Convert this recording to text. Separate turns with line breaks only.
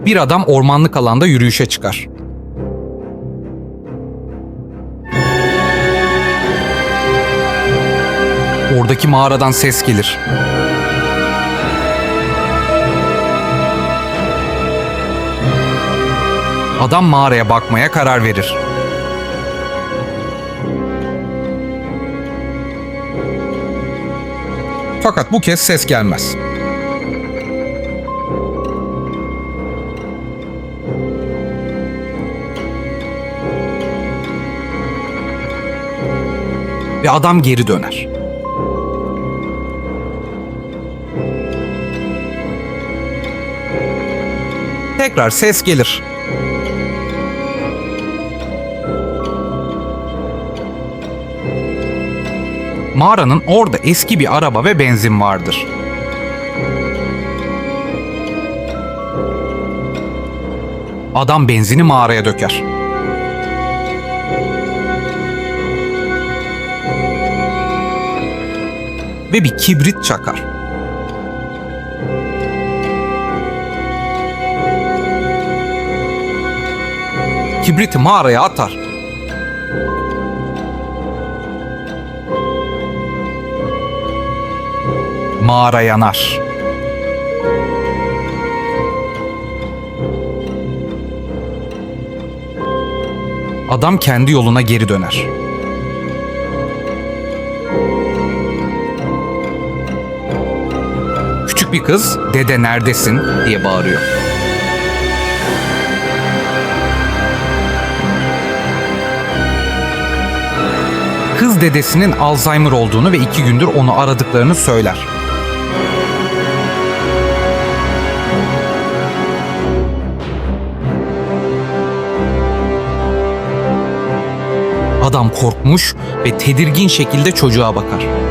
Bir adam ormanlık alanda yürüyüşe çıkar. Oradaki mağaradan ses gelir. Adam mağaraya bakmaya karar verir. Fakat bu kez ses gelmez. Ve adam geri döner. Tekrar ses gelir. Mağaranın orada eski bir araba ve benzin vardır. Adam benzini mağaraya döker. Ve bir kibrit çakar. Kibriti mağaraya atar. Mağara yanar. Adam kendi yoluna geri döner. Bir kız "Dede neredesin?" diye bağırıyor. Kız dedesinin Alzheimer olduğunu ve iki gündür onu aradıklarını söyler. Adam korkmuş ve tedirgin şekilde çocuğa bakar.